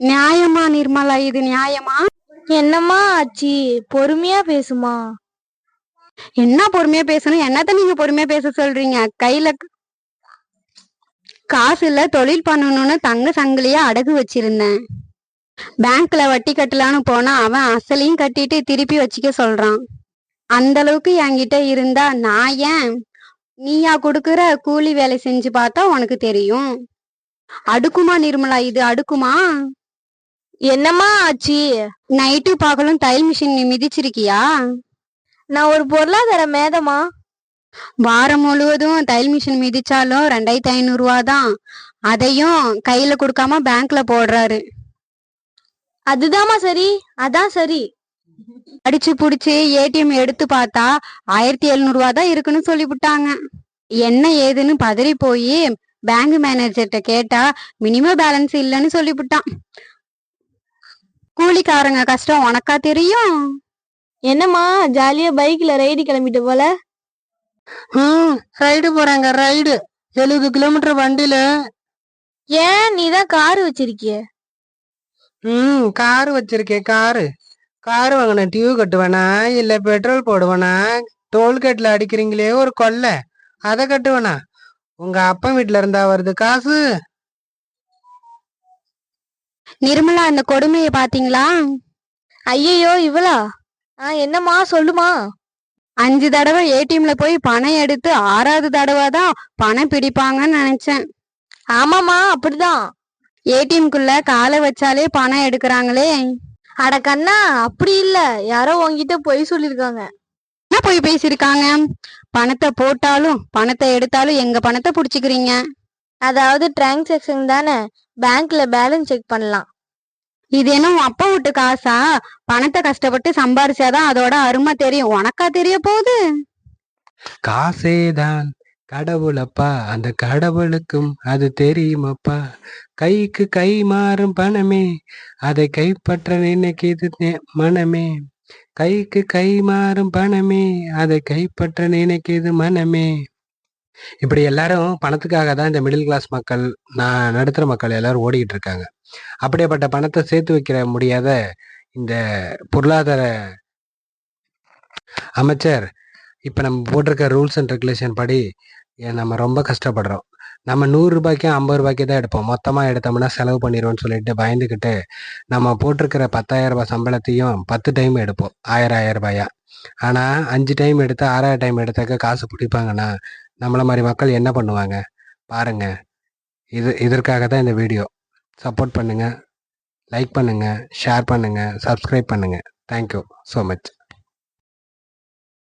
நியாயமா நிர்மலா இது நியாயமா? என்னம்மா ஆச்சு பொறுமையா பேசுமா என்ன பொறுமையா பேசணும்? என்னத்த நீங்க பொறுமையா பேச சொல்றீங்க? கையில காசு இல்ல தொழில் பண்ணணும்னு தங்க சங்கிலியா அடகு வச்சிருந்தேன். பேங்க்ல வட்டி கட்டலான்னு போனா அவன் அசலையும் கட்டிட்டு திருப்பி வச்சுக்க சொல்றான். அந்த அளவுக்கு என்கிட்ட இருந்தா நான் ஏன் நீயா கொடுக்குற கூலி வேலை செஞ்சு பார்த்தா உனக்கு தெரியும். அடுக்குமா நிர்மலா இது அடுக்குமா? என்னம்மா ஆச்சு? நைட்டு பகலும் தையல் மிஷின் நீ மிதிச்சிருக்கியா? நான் ஒரு பொருளாதார மேதமா வாரம் முழுவதும் தையல் மிஷின் மிதிச்சாலும் ரெண்டாயிரத்தி ஐநூறு ரூபா தான். அதையும் கையில கொடுக்காம பேங்க்ல போடுறாரு. அதுதாம்மா சரி. அதான் சரி. அடிச்சு புடிச்சு ஏடிஎம் எடுத்து பார்த்தா ஆயிரத்தி எழுநூறு ரூபா தான் இருக்குன்னு சொல்லிவிட்டாங்க. என்ன ஏதுன்னு பதறி போய் பேங்க் மேனேஜர்கிட்ட கேட்டா மினிமம் பேலன்ஸ் இல்லைன்னு சொல்லிவிட்டான். கூலிக்காரங்க கஷ்டம் உனக்கா தெரியும்? என்னம்மா ஜாலியா பைக்ல ரைடு கிளம்பிட்டு போல? ம் ரைடு போறாங்க ரைடு எழுபது கிலோமீட்டர் வண்டியில ஏன் நீ தான் கார் வச்சிருக்கிய? ம் காரு வச்சிருக்கேன் காரு காரு வாங்கின டியூ கட்டுவேனா இல்ல பெட்ரோல் போடுவேனா? டோல்கேட்ல அடிக்கிறீங்களே ஒரு கொள்ளை. அதை கட்டுவேனா? உங்க அப்பா வீட்ல இருந்தா வருது காசு? நிர்மலா அந்த கொடுமையை பாத்தீங்களா ஐயையோ இவளா? ஆ என்னம்மா சொல்லுமா? அஞ்சு தடவை ஏடிஎம்ல போய் பணம் எடுத்து ஆறாவது தடவை தான் பணம் பிடிப்பாங்கன்னு நினைச்சேன். ஆமாமா அப்படிதான். ஏடிஎம்குள்ள காலை வச்சாலே பணம் எடுக்கிறாங்களே. அட கண்ணா அப்படி இல்ல. யாரோ உங்ககிட்ட பொய் சொல்லிருக்காங்க என்ன போய் பேசியிருக்காங்க? பணத்தை போட்டாலும் பணத்தை எடுத்தாலும் எங்க பணத்தை புடிச்சுக்கிறீங்க? அதாவது டிரான்சாக்ஷன் தானே? பேங்க்ல பேலன்ஸ் செக் பண்ணலாம். இது என்ன உன் அப்பா விட்டு காசா? பணத்தை கஷ்டப்பட்டு சம்பாரிச்சாதான் அதோட அருமை தெரியும். உனக்கா தெரிய போகுது? காசேதான். கடவுளப்பா அந்த கடவுளுக்கும் அது தெரியுமப்பா? கைக்கு கை மாறும் பணமே. அதை கைப்பற்ற நினைக்கிது மனமே. கைக்கு கை மாறும் பணமே. அதை கைப்பற்ற நினைக்கிது மனமே. இப்படி எல்லாரும் பணத்துக்காக தான் இந்த மிடில் கிளாஸ் மக்கள் நான் நடுத்தர மக்கள் எல்லாரும் ஓடிக்கிட்டு இருக்காங்க அப்படியேப்பட்ட பணத்தை சேர்த்து வைக்கிற முடியாத இந்த பொருளாதார அமைச்சர் இப்போ நம்ம போட்டிருக்க ரூல்ஸ் அண்ட் ரெகுலேஷன் படி நம்ம ரொம்ப கஷ்டப்படுறோம். நம்ம நூறு ரூபாய்க்கும் ஐம்பது ரூபாய்க்கு தான் எடுப்போம். மொத்தமாக எடுத்தோம்னா செலவு பண்ணிடுவோம்னு சொல்லிட்டு பயந்துக்கிட்டு நம்ம போட்டிருக்கிற பத்தாயிரம் ரூபாய் சம்பளத்தையும் பத்து டைம் எடுப்போம். ஆயிரம் ஆயிரம் ரூபாயா? ஆனால் அஞ்சு டைம் எடுத்து ஆறாயிரம் டைம் எடுத்தாக்க காசு பிடிப்பாங்கன்னா நம்மளை மாதிரி மக்கள் என்ன பண்ணுவாங்க? பாருங்க. இது இதற்காக தான் இந்த வீடியோ. சப்போர்ட் பண்ணுங்கள் லைக் பண்ணுங்கள் ஷேர் பண்ணுங்கள் சப்ஸ்கிரைப் பண்ணுங்கள் தேங்க்யூ ஸோ மச்